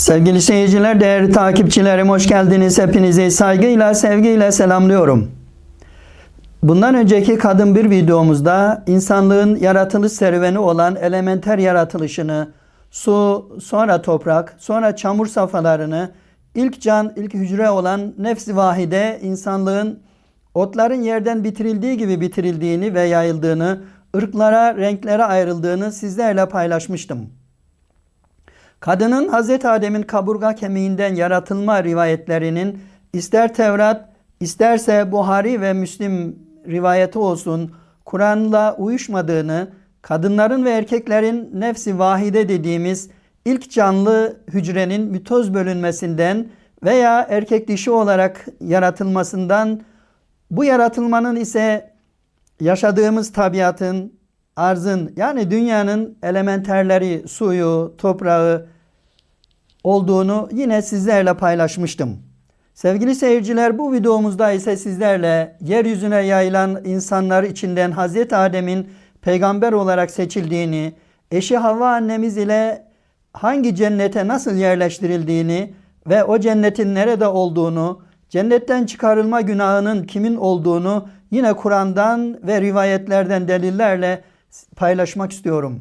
Sevgili seyirciler, değerli takipçilerim hoş geldiniz. Hepinizi saygıyla, sevgiyle selamlıyorum. Bundan önceki kadın bir videomuzda insanlığın yaratılış serüveni olan elementer yaratılışını, su, sonra toprak, sonra çamur safhalarını, ilk can, ilk hücre olan nefsi vahide insanlığın otların yerden bitirildiği gibi bitirildiğini ve yayıldığını, ırklara, renklere ayrıldığını sizlerle paylaşmıştım. Kadının Hazreti Adem'in kaburga kemiğinden yaratılma rivayetlerinin ister Tevrat, isterse Buhari ve Müslim rivayeti olsun Kur'an'la uyuşmadığını, kadınların ve erkeklerin nefsi vahide dediğimiz ilk canlı hücrenin mitoz bölünmesinden veya erkek dişi olarak yaratılmasından, bu yaratılmanın ise yaşadığımız tabiatın, arzın yani dünyanın elementerleri, suyu, toprağı olduğunu yine sizlerle paylaşmıştım. Sevgili seyirciler bu videomuzda ise sizlerle yeryüzüne yayılan insanlar içinden Hazreti Adem'in peygamber olarak seçildiğini, eşi Havva annemiz ile hangi cennete nasıl yerleştirildiğini ve o cennetin nerede olduğunu, cennetten çıkarılma günahının kimin olduğunu yine Kur'an'dan ve rivayetlerden delillerle paylaşmak istiyorum.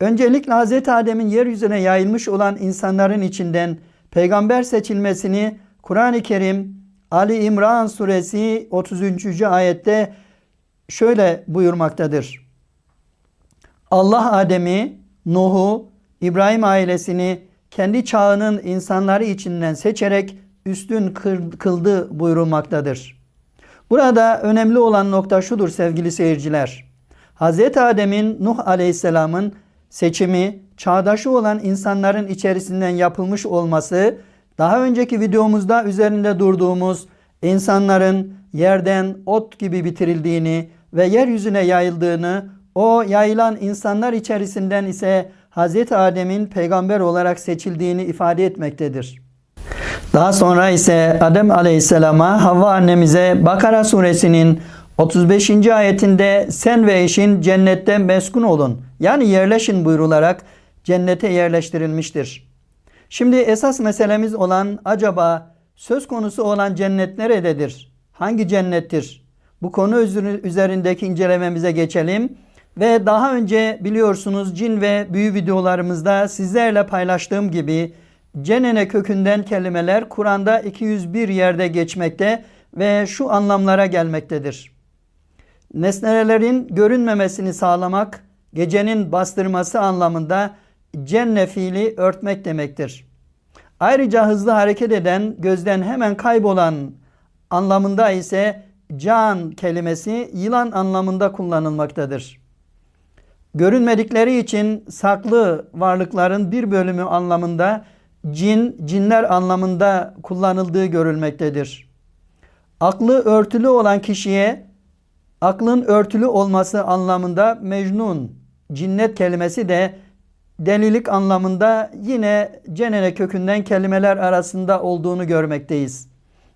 Öncelikle Hz. Adem'in yeryüzüne yayılmış olan insanların içinden peygamber seçilmesini Kur'an-ı Kerim Ali İmran suresi 33. ayette şöyle buyurmaktadır. Allah Adem'i, Nuh'u, İbrahim ailesini kendi çağının insanları içinden seçerek üstün kıldı buyurulmaktadır. Burada önemli olan nokta şudur sevgili seyirciler. Hz. Adem'in Nuh Aleyhisselam'ın seçimi çağdaşı olan insanların içerisinden yapılmış olması daha önceki videomuzda üzerinde durduğumuz insanların yerden ot gibi bitirildiğini ve yeryüzüne yayıldığını o yayılan insanlar içerisinden ise Hz. Adem'in peygamber olarak seçildiğini ifade etmektedir. Daha sonra ise Adem Aleyhisselam'a Havva annemize Bakara suresinin 35. ayetinde sen ve eşin cennette meskun olun. Yani yerleşin buyrularak cennete yerleştirilmiştir. Şimdi esas meselemiz olan acaba söz konusu olan cennet nerededir? Hangi cennettir? Bu konu üzerindeki incelememize geçelim. Ve daha önce biliyorsunuz cin ve büyü videolarımızda sizlerle paylaştığım gibi cenene kökünden kelimeler Kur'an'da 201 yerde geçmekte ve şu anlamlara gelmektedir nesnelerin görünmemesini sağlamak, gecenin bastırması anlamında cenne fiili örtmek demektir. Ayrıca hızlı hareket eden, gözden hemen kaybolan anlamında ise can kelimesi yılan anlamında kullanılmaktadır. Görünmedikleri için saklı varlıkların bir bölümü anlamında cin, cinler anlamında kullanıldığı görülmektedir. Aklı örtülü olan kişiye aklın örtülü olması anlamında mecnun, cinnet kelimesi de delilik anlamında yine cenene kökünden kelimeler arasında olduğunu görmekteyiz.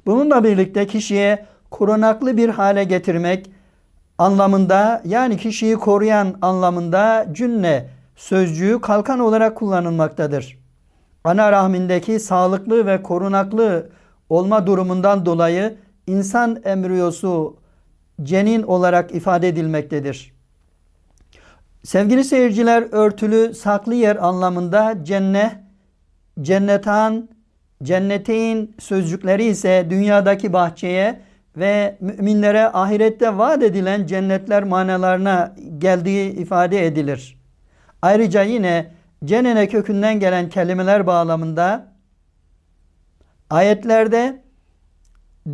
Bununla birlikte kişiye korunaklı bir hale getirmek anlamında yani kişiyi koruyan anlamında cünne sözcüğü kalkan olarak kullanılmaktadır. Ana rahmindeki sağlıklı ve korunaklı olma durumundan dolayı insan embriyosu cenin olarak ifade edilmektedir. Sevgili seyirciler örtülü saklı yer anlamında cennet, cennetan, cenneteyn sözcükleri ise dünyadaki bahçeye ve müminlere ahirette vaat edilen cennetler manalarına geldiği ifade edilir. Ayrıca yine cenene kökünden gelen kelimeler bağlamında ayetlerde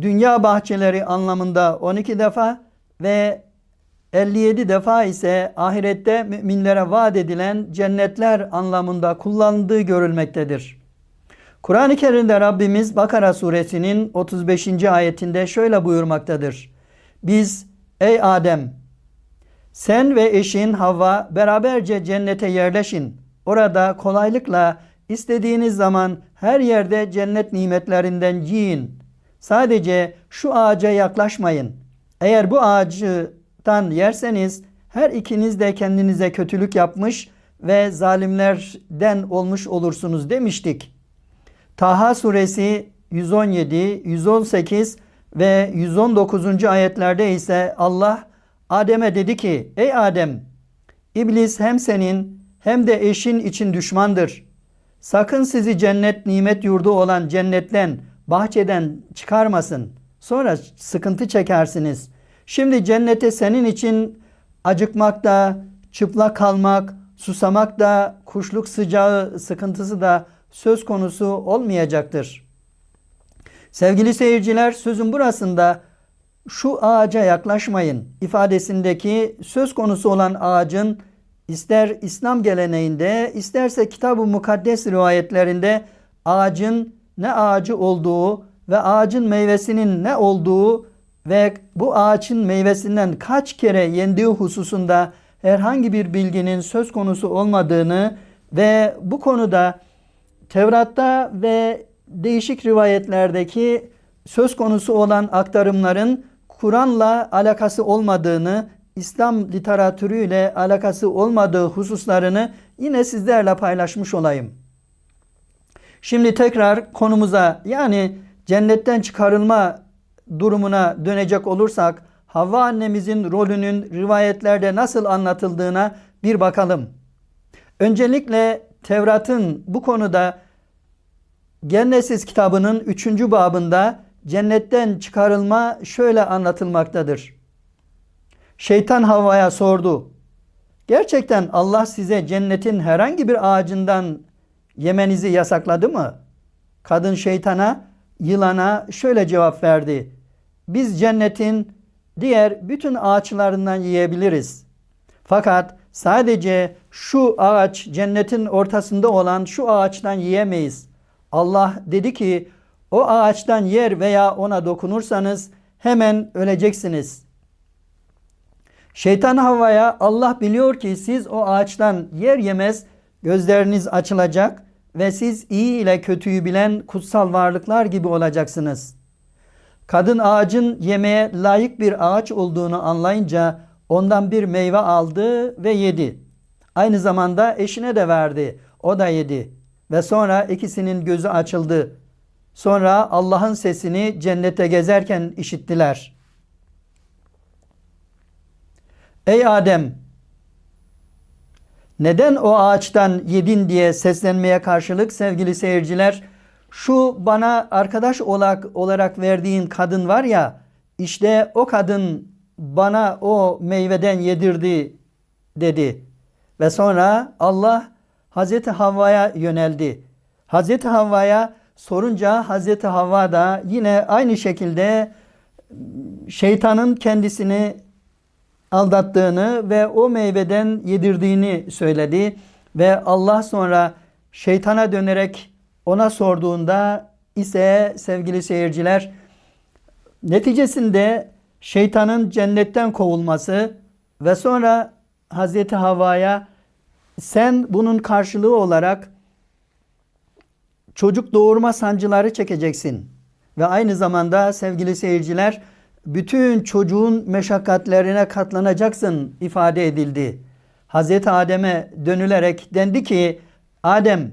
dünya bahçeleri anlamında 12 defa ve 57 defa ise ahirette müminlere vaat edilen cennetler anlamında kullanıldığı görülmektedir. Kur'an-ı Kerim'de Rabbimiz Bakara suresinin 35. ayetinde şöyle buyurmaktadır. Biz ey Adem sen ve eşin Havva beraberce cennete yerleşin. Orada kolaylıkla istediğiniz zaman her yerde cennet nimetlerinden yiyin. Sadece şu ağaca yaklaşmayın. Eğer bu ağaçtan yerseniz her ikiniz de kendinize kötülük yapmış ve zalimlerden olmuş olursunuz demiştik. Taha suresi 117, 118 ve 119. ayetlerde ise Allah Adem'e dedi ki Ey Adem İblis hem senin hem de eşin için düşmandır. Sakın sizi cennet nimet yurdu olan cennetten bahçeden çıkarmasın. Sonra sıkıntı çekersiniz. Şimdi cennete senin için acıkmak da, çıplak kalmak, susamak da, kuşluk sıcağı sıkıntısı da söz konusu olmayacaktır. Sevgili seyirciler sözün burasında şu ağaca yaklaşmayın ifadesindeki söz konusu olan ağacın ister İslam geleneğinde isterse kitab-ı mukaddes rivayetlerinde ağacın ne ağacı olduğu ve ağacın meyvesinin ne olduğu ve bu ağaçın meyvesinden kaç kere yendiği hususunda herhangi bir bilginin söz konusu olmadığını ve bu konuda Tevrat'ta ve değişik rivayetlerdeki söz konusu olan aktarımların Kur'an'la alakası olmadığını, İslam literatürüyle alakası olmadığı hususlarını yine sizlerle paylaşmış olayım. Şimdi tekrar konumuza yani cennetten çıkarılma durumuna dönecek olursak Havva annemizin rolünün rivayetlerde nasıl anlatıldığına bir bakalım. Öncelikle Tevrat'ın bu konuda Gennesis kitabının 3. babında cennetten çıkarılma şöyle anlatılmaktadır. Şeytan Havva'ya sordu. Gerçekten Allah size cennetin herhangi bir ağacından yemenizi yasakladı mı? Kadın şeytana, yılana şöyle cevap verdi. Biz cennetin diğer bütün ağaçlarından yiyebiliriz. Fakat sadece şu ağaç cennetin ortasında olan şu ağaçtan yiyemeyiz. Allah dedi ki o ağaçtan yer veya ona dokunursanız hemen öleceksiniz. Şeytan Havva'ya Allah biliyor ki siz o ağaçtan yer yemez gözleriniz açılacak ve siz iyi ile kötüyü bilen kutsal varlıklar gibi olacaksınız. Kadın ağacın yemeğe layık bir ağaç olduğunu anlayınca ondan bir meyve aldı ve yedi. Aynı zamanda eşine de verdi. O da yedi. Ve sonra ikisinin gözü açıldı. Sonra Allah'ın sesini cennette gezerken işittiler. Ey Adem! Neden o ağaçtan yedin diye seslenmeye karşılık sevgili seyirciler şu bana arkadaş olarak, olarak verdiğin kadın var ya işte o kadın bana o meyveden yedirdi dedi. Ve sonra Allah Hazreti Havva'ya yöneldi. Hazreti Havva'ya sorunca Hazreti Havva da yine aynı şekilde şeytanın kendisini aldattığını ve o meyveden yedirdiğini söyledi ve Allah sonra şeytana dönerek ona sorduğunda ise sevgili seyirciler neticesinde şeytanın cennetten kovulması ve sonra Hazreti Havva'ya sen bunun karşılığı olarak çocuk doğurma sancıları çekeceksin. Ve aynı zamanda sevgili seyirciler bütün çocuğun meşakkatlerine katlanacaksın ifade edildi. Hazreti Adem'e dönülerek dendi ki Adem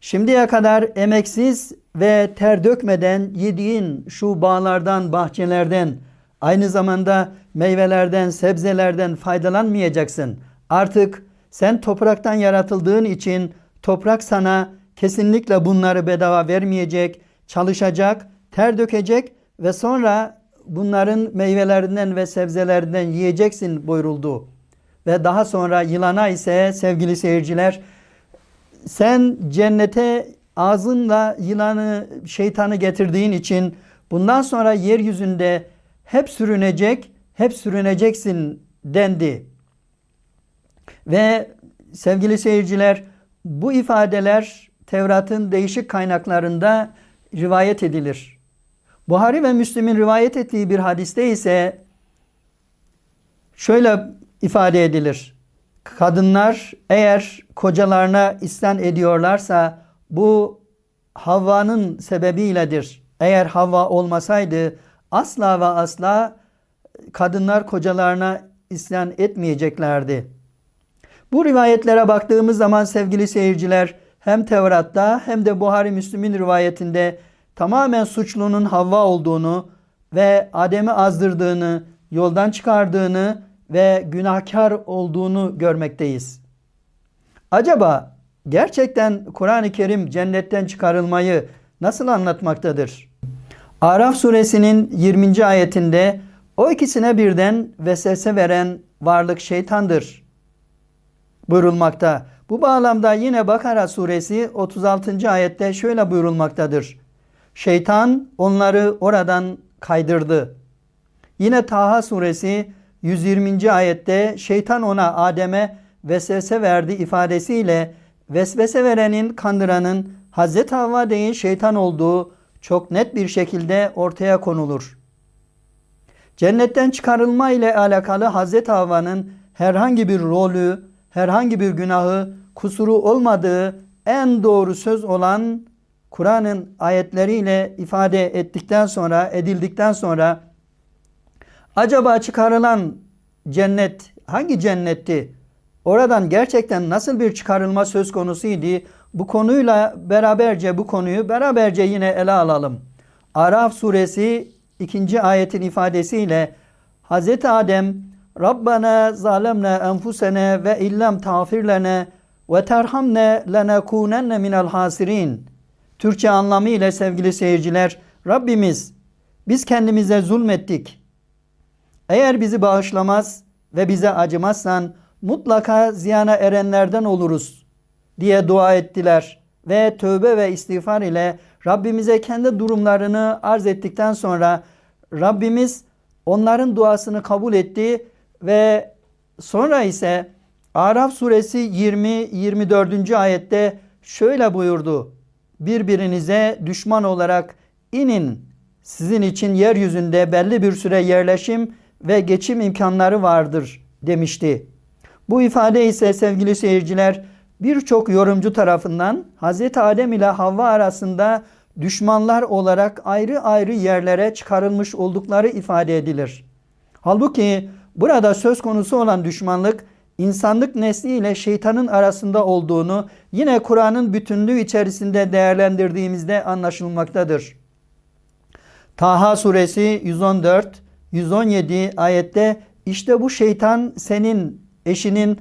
şimdiye kadar emeksiz ve ter dökmeden yediğin şu bağlardan, bahçelerden, aynı zamanda meyvelerden, sebzelerden faydalanmayacaksın. Artık sen topraktan yaratıldığın için toprak sana kesinlikle bunları bedava vermeyecek, çalışacak, ter dökecek ve sonra bunların meyvelerinden ve sebzelerinden yiyeceksin buyuruldu. Ve daha sonra yılana ise sevgili seyirciler sen cennete ağzınla yılanı şeytanı getirdiğin için bundan sonra yeryüzünde hep sürünecek, hep sürüneceksin dendi. Ve sevgili seyirciler bu ifadeler Tevrat'ın değişik kaynaklarında rivayet edilir. Buhari ve Müslim'in rivayet ettiği bir hadiste ise şöyle ifade edilir. Kadınlar eğer kocalarına isyan ediyorlarsa bu Havva'nın sebebiyledir. Eğer Havva olmasaydı asla ve asla kadınlar kocalarına isyan etmeyeceklerdi. Bu rivayetlere baktığımız zaman sevgili seyirciler hem Tevrat'ta hem de Buhari Müslim'in rivayetinde tamamen suçlunun Havva olduğunu ve Adem'i azdırdığını, yoldan çıkardığını ve günahkar olduğunu görmekteyiz. Acaba gerçekten Kur'an-ı Kerim cennetten çıkarılmayı nasıl anlatmaktadır? Araf suresinin 20. ayetinde o ikisine birden vesvese veren varlık şeytandır buyurulmakta. Bu bağlamda yine Bakara suresi 36. ayette şöyle buyurulmaktadır. Şeytan onları oradan kaydırdı. Yine Taha suresi 120. ayette şeytan ona Adem'e vesvese verdi ifadesiyle vesvese verenin kandıranın Hazreti Havva değil şeytan olduğu çok net bir şekilde ortaya konulur. Cennetten çıkarılma ile alakalı Hazreti Havva'nın herhangi bir rolü, herhangi bir günahı, kusuru olmadığı en doğru söz olan Kur'an'ın ayetleriyle ifade ettikten sonra, edildikten sonra acaba çıkarılan cennet hangi cennetti? Oradan gerçekten nasıl bir çıkarılma söz konusuydu? Bu konuyla beraberce bu konuyu beraberce yine ele alalım. Araf suresi 2. ayetin ifadesiyle Hz. Adem Rabbana zalemne enfusene ve illem tağfir lene ve terhamne lenekunenne minel hasirin. Türkçe anlamı ile sevgili seyirciler Rabbimiz biz kendimize zulmettik. Eğer bizi bağışlamaz ve bize acımazsan mutlaka ziyana erenlerden oluruz diye dua ettiler ve tövbe ve istiğfar ile Rabbimize kendi durumlarını arz ettikten sonra Rabbimiz onların duasını kabul etti ve sonra ise Araf suresi 20-24. ayette şöyle buyurdu. Birbirinize düşman olarak inin. Sizin için yeryüzünde belli bir süre yerleşim ve geçim imkanları vardır demişti. Bu ifade ise sevgili seyirciler birçok yorumcu tarafından Hz. Adem ile Havva arasında düşmanlar olarak ayrı ayrı yerlere çıkarılmış oldukları ifade edilir. Halbuki burada söz konusu olan düşmanlık insanlık nesli ile şeytanın arasında olduğunu yine Kur'an'ın bütünlüğü içerisinde değerlendirdiğimizde anlaşılmaktadır. Taha suresi 114 117 ayette işte bu şeytan senin eşinin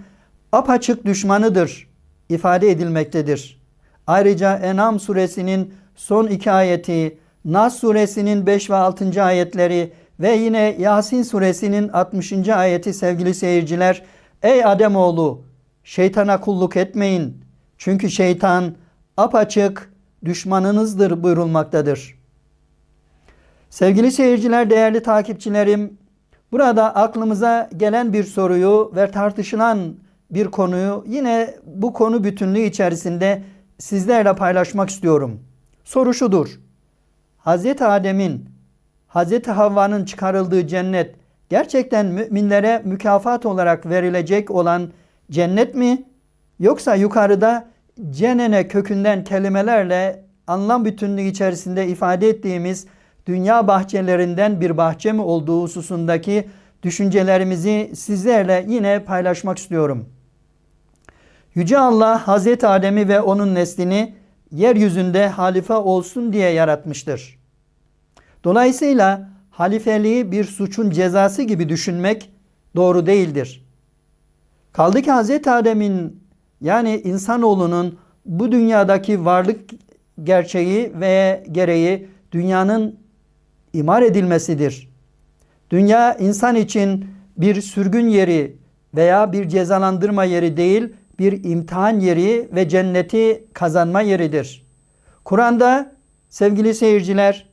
apaçık düşmanıdır ifade edilmektedir. Ayrıca Enam suresinin son iki ayeti, Nas suresinin 5 ve 6. ayetleri ve yine Yasin suresinin 60. ayeti sevgili seyirciler, Ey Ademoğlu şeytana kulluk etmeyin. Çünkü şeytan apaçık düşmanınızdır buyurulmaktadır. Sevgili seyirciler, değerli takipçilerim, burada aklımıza gelen bir soruyu ve tartışılan bir konuyu yine bu konu bütünlüğü içerisinde sizlerle paylaşmak istiyorum. Soru şudur. Hz. Adem'in, Hz. Havva'nın çıkarıldığı cennet gerçekten müminlere mükafat olarak verilecek olan cennet mi? Yoksa yukarıda cenene kökünden kelimelerle anlam bütünlüğü içerisinde ifade ettiğimiz dünya bahçelerinden bir bahçe mi olduğu hususundaki düşüncelerimizi sizlerle yine paylaşmak istiyorum. Yüce Allah Hazreti Adem'i ve onun neslini yeryüzünde halife olsun diye yaratmıştır. Dolayısıyla halifeliği bir suçun cezası gibi düşünmek doğru değildir. Kaldı ki Hazreti Adem'in yani insanoğlunun bu dünyadaki varlık gerçeği ve gereği dünyanın imar edilmesidir. Dünya insan için bir sürgün yeri veya bir cezalandırma yeri değil, bir imtihan yeri ve cenneti kazanma yeridir. Kur'an'da sevgili seyirciler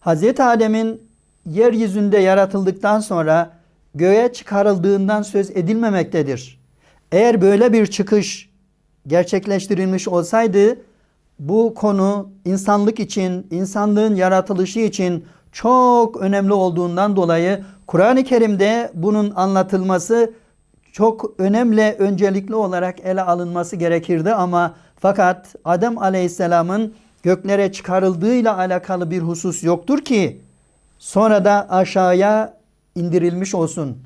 Hz. Adem'in yeryüzünde yaratıldıktan sonra göğe çıkarıldığından söz edilmemektedir. Eğer böyle bir çıkış gerçekleştirilmiş olsaydı bu konu insanlık için, insanlığın yaratılışı için çok önemli olduğundan dolayı Kur'an-ı Kerim'de bunun anlatılması çok önemli, öncelikli olarak ele alınması gerekirdi ama fakat Adem Aleyhisselam'ın göklere çıkarıldığıyla alakalı bir husus yoktur ki sonra da aşağıya indirilmiş olsun.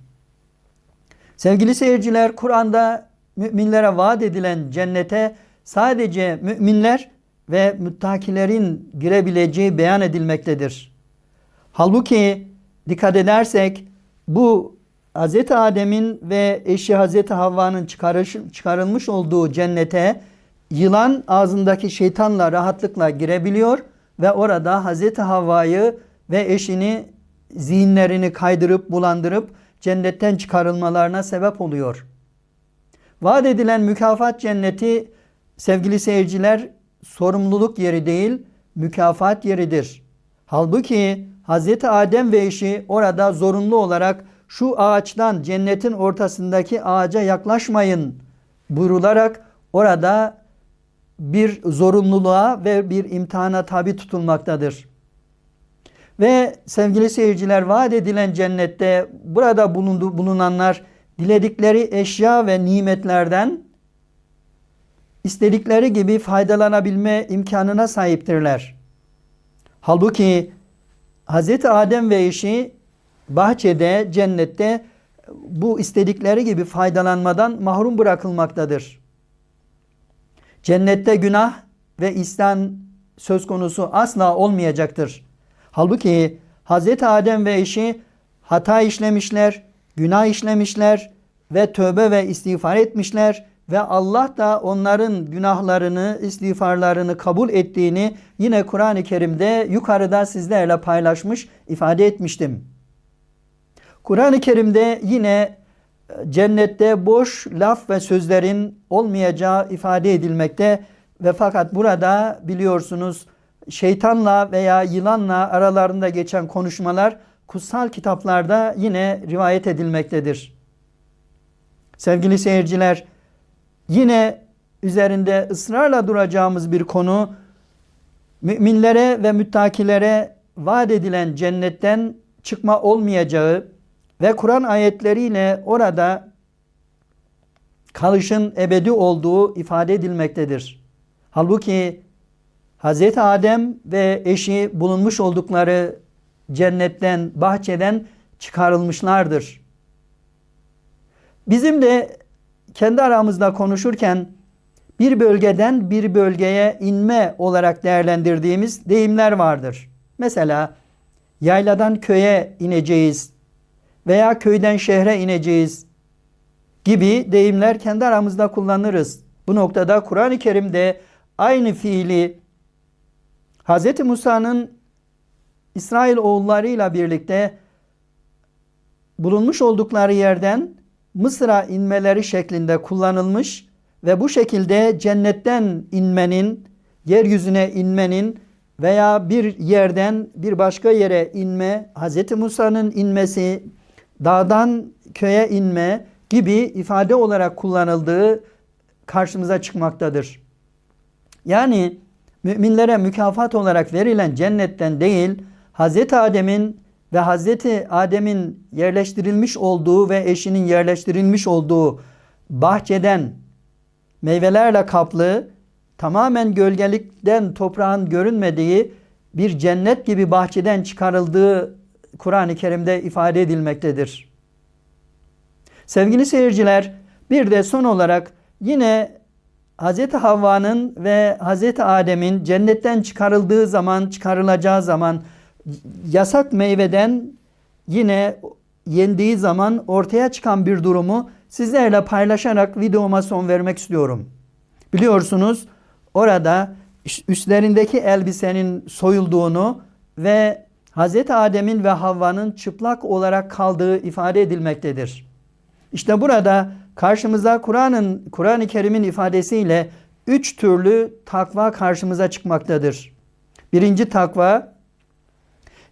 Sevgili seyirciler, Kur'an'da müminlere vaat edilen cennete sadece müminler ve müttakilerin girebileceği beyan edilmektedir. Halbuki dikkat edersek bu Hz. Adem'in ve eşi Hz. Havva'nın çıkarılmış olduğu cennete yılan ağzındaki şeytanla rahatlıkla girebiliyor ve orada Hz. Havva'yı ve eşini zihinlerini kaydırıp bulandırıp cennetten çıkarılmalarına sebep oluyor. Vaat edilen mükafat cenneti sevgili seyirciler sorumluluk yeri değil mükafat yeridir. Halbuki Hz. Adem ve eşi orada zorunlu olarak şu ağaçtan cennetin ortasındaki ağaca yaklaşmayın buyrularak orada bir zorunluluğa ve bir imtihana tabi tutulmaktadır. Ve sevgili seyirciler vaat edilen cennette burada bulundu, bulunanlar diledikleri eşya ve nimetlerden istedikleri gibi faydalanabilme imkanına sahiptirler. Halbuki Hz. Adem ve eşi bahçede, cennette bu istedikleri gibi faydalanmadan mahrum bırakılmaktadır. Cennette günah ve isyan söz konusu asla olmayacaktır. Halbuki Hz. Adem ve eşi hata işlemişler, günah işlemişler ve tövbe ve istiğfar etmişler ve Allah da onların günahlarını, istiğfarlarını kabul ettiğini yine Kur'an-ı Kerim'de yukarıda sizlerle paylaşmış, ifade etmiştim. Kur'an-ı Kerim'de yine cennette boş laf ve sözlerin olmayacağı ifade edilmekte ve fakat burada biliyorsunuz şeytanla veya yılanla aralarında geçen konuşmalar kutsal kitaplarda yine rivayet edilmektedir. Sevgili seyirciler, yine üzerinde ısrarla duracağımız bir konu müminlere ve müttakilere vaat edilen cennetten çıkma olmayacağı ve Kur'an ayetleriyle orada kalışın ebedi olduğu ifade edilmektedir. Halbuki Hz. Adem ve eşi bulunmuş oldukları cennetten, bahçeden çıkarılmışlardır. Bizim de kendi aramızda konuşurken bir bölgeden bir bölgeye inme olarak değerlendirdiğimiz deyimler vardır. Mesela yayladan köye ineceğiz veya köyden şehre ineceğiz gibi deyimler kendi aramızda kullanırız. Bu noktada Kur'an-ı Kerim'de aynı fiili Hz. Musa'nın İsrail oğullarıyla birlikte bulunmuş oldukları yerden Mısır'a inmeleri şeklinde kullanılmış ve bu şekilde cennetten inmenin, yeryüzüne inmenin veya bir yerden bir başka yere inme, Hz. Musa'nın inmesi, dağdan köye inme gibi ifade olarak kullanıldığı karşımıza çıkmaktadır. Yani müminlere mükafat olarak verilen cennetten değil, Hz. Adem'in ve Hz. Adem'in yerleştirilmiş olduğu ve eşinin yerleştirilmiş olduğu bahçeden meyvelerle kaplı, tamamen gölgelikten toprağın görünmediği bir cennet gibi bahçeden çıkarıldığı Kur'an-ı Kerim'de ifade edilmektedir. Sevgili seyirciler, bir de son olarak yine Hz. Havva'nın ve Hz. Adem'in cennetten çıkarıldığı zaman, çıkarılacağı zaman yasak meyveden yine yendiği zaman ortaya çıkan bir durumu sizlerle paylaşarak videoma son vermek istiyorum. Biliyorsunuz orada üstlerindeki elbisenin soyulduğunu ve Hz. Adem'in ve Havva'nın çıplak olarak kaldığı ifade edilmektedir. İşte burada karşımıza Kur'an'ın Kur'an-ı Kerim'in ifadesiyle üç türlü takva karşımıza çıkmaktadır. Birinci takva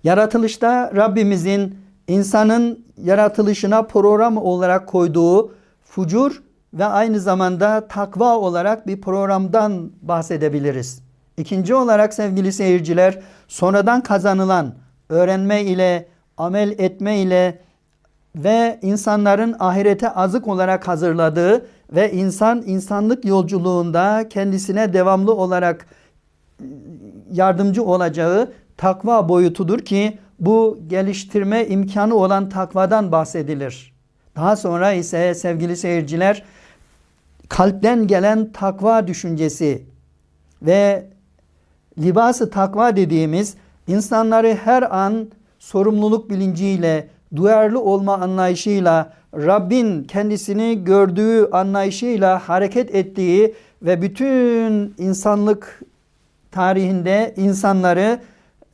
yaratılışta Rabbimizin insanın yaratılışına program olarak koyduğu fucur ve aynı zamanda takva olarak bir programdan bahsedebiliriz. İkinci olarak sevgili seyirciler sonradan kazanılan öğrenme ile, amel etme ile ve insanların ahirete azık olarak hazırladığı ve insan insanlık yolculuğunda kendisine devamlı olarak yardımcı olacağı takva boyutudur ki bu geliştirme imkanı olan takvadan bahsedilir. Daha sonra ise sevgili seyirciler kalpten gelen takva düşüncesi ve libası takva dediğimiz insanları her an sorumluluk bilinciyle, duyarlı olma anlayışıyla, Rabbin kendisini gördüğü anlayışıyla hareket ettiği ve bütün insanlık tarihinde insanları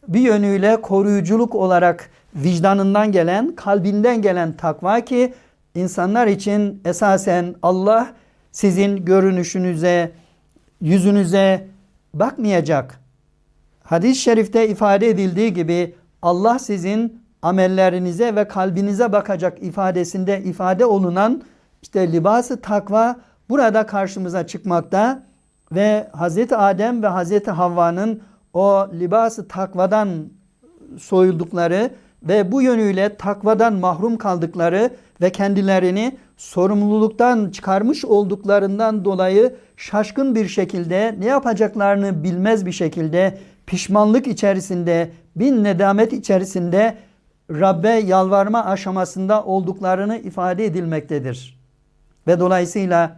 bir yönüyle koruyuculuk olarak vicdanından gelen, kalbinden gelen takva ki insanlar için esasen Allah sizin görünüşünüze, yüzünüze bakmayacak. Hadis-i şerifte ifade edildiği gibi Allah sizin amellerinize ve kalbinize bakacak ifadesinde ifade olunan işte libası takva burada karşımıza çıkmakta ve Hazreti Adem ve Hazreti Havva'nın o libası takvadan soyuldukları ve bu yönüyle takvadan mahrum kaldıkları ve kendilerini sorumluluktan çıkarmış olduklarından dolayı şaşkın bir şekilde ne yapacaklarını bilmez bir şekilde pişmanlık içerisinde bin nedamet içerisinde Rabbe yalvarma aşamasında olduklarını ifade edilmektedir. Ve dolayısıyla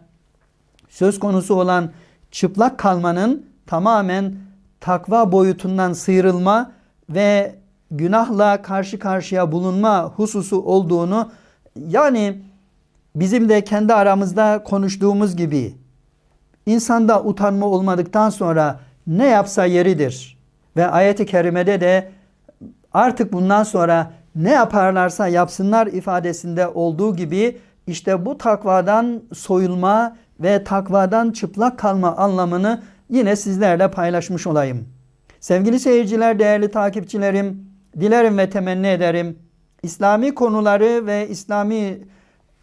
söz konusu olan çıplak kalmanın tamamen takva boyutundan sıyrılma ve günahla karşı karşıya bulunma hususu olduğunu yani bizim de kendi aramızda konuştuğumuz gibi insanda utanma olmadıktan sonra ne yapsa yeridir. Ve ayeti kerimede de artık bundan sonra ne yaparlarsa yapsınlar ifadesinde olduğu gibi işte bu takvadan soyulma ve takvadan çıplak kalma anlamını yine sizlerle paylaşmış olayım. Sevgili seyirciler, değerli takipçilerim, dilerim ve temenni ederim. İslami konuları ve İslami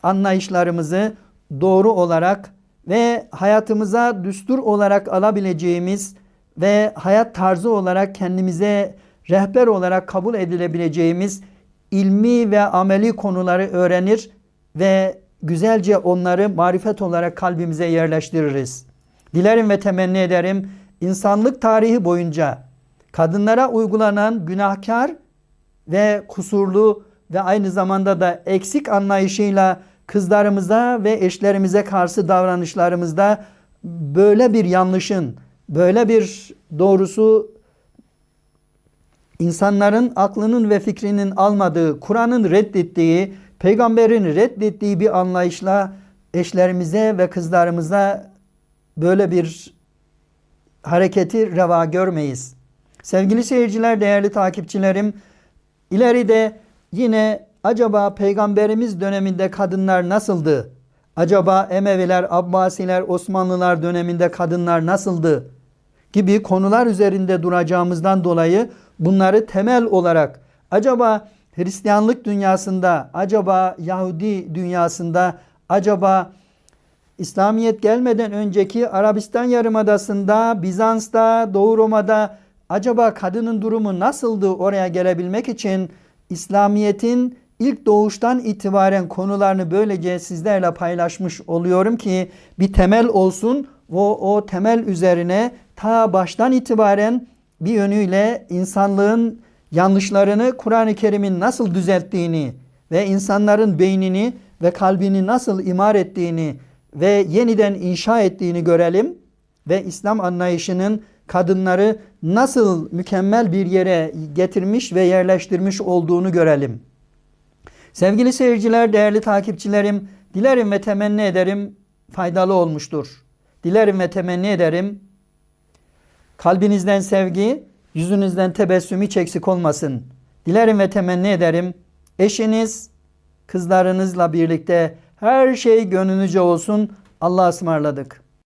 anlayışlarımızı doğru olarak ve hayatımıza düstur olarak alabileceğimiz ve hayat tarzı olarak kendimize rehber olarak kabul edilebileceğimiz ilmi ve ameli konuları öğrenir ve güzelce onları marifet olarak kalbimize yerleştiririz. Dilerim ve temenni ederim insanlık tarihi boyunca kadınlara uygulanan günahkar ve kusurlu ve aynı zamanda da eksik anlayışıyla kızlarımıza ve eşlerimize karşı davranışlarımızda böyle bir yanlışın, böyle bir doğrusu insanların aklının ve fikrinin almadığı, Kur'an'ın reddettiği, peygamberin reddettiği bir anlayışla eşlerimize ve kızlarımıza böyle bir hareketi reva görmeyiz. Sevgili seyirciler, değerli takipçilerim, ileride yine acaba peygamberimiz döneminde kadınlar nasıldı? Acaba Emeviler, Abbasiler, Osmanlılar döneminde kadınlar nasıldı? Gibi konular üzerinde duracağımızdan dolayı bunları temel olarak acaba Hristiyanlık dünyasında, acaba Yahudi dünyasında, acaba İslamiyet gelmeden önceki Arabistan Yarımadası'nda, Bizans'ta, Doğu Roma'da acaba kadının durumu nasıldı oraya gelebilmek için İslamiyet'in ilk doğuştan itibaren konularını böylece sizlerle paylaşmış oluyorum ki bir temel olsun o, o temel üzerine ta baştan itibaren bir yönüyle insanlığın yanlışlarını Kur'an-ı Kerim'in nasıl düzelttiğini ve insanların beynini ve kalbini nasıl imar ettiğini ve yeniden inşa ettiğini görelim ve İslam anlayışının kadınları nasıl mükemmel bir yere getirmiş ve yerleştirmiş olduğunu görelim. Sevgili seyirciler, değerli takipçilerim, dilerim ve temenni ederim faydalı olmuştur. Dilerim ve temenni ederim kalbinizden sevgi, yüzünüzden tebessüm hiç eksik olmasın. Dilerim ve temenni ederim eşiniz, kızlarınızla birlikte her şey gönlünüzce olsun. Allah'a ısmarladık.